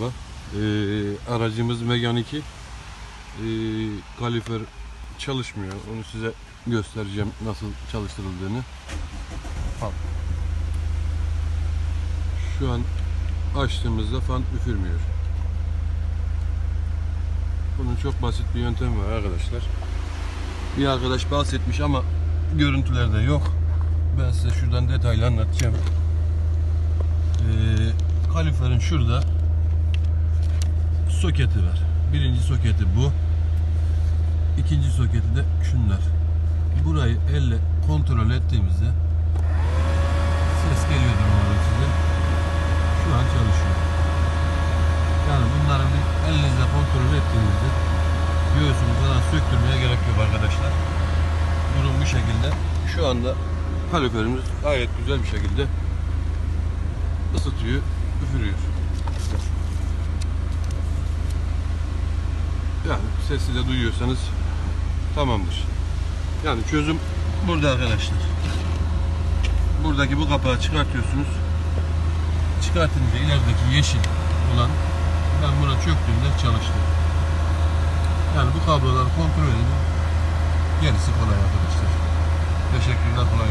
merhaba. Ee, aracımız Megane 2. Ee, kalifer çalışmıyor. Onu size göstereceğim nasıl çalıştırıldığını. Al. Şu an açtığımızda fan üfürmüyor. Bunun çok basit bir yöntemi var arkadaşlar. Bir arkadaş bahsetmiş ama görüntülerde yok. Ben size şuradan detaylı anlatacağım. Ee, kaliferin şurada soketi var. Birinci soketi bu. İkinci soketi de şunlar. Burayı elle kontrol ettiğimizde ses geliyordur umarım size. Şu an çalışıyor. Yani bunları bir elinizle kontrol ettiğinizde göğsünü falan söktürmeye gerek yok arkadaşlar. Durum bu şekilde. Şu anda kaliferimiz gayet güzel bir şekilde ısıtıyor, üfürüyor. Yani sesi de duyuyorsanız tamamdır. Yani çözüm burada arkadaşlar. Buradaki bu kapağı çıkartıyorsunuz. Çıkartınca ilerideki yeşil olan ben buna çöktüğümde çalıştı. Yani bu kabloları kontrol edin. Gerisi kolay arkadaşlar. Teşekkürler kolay.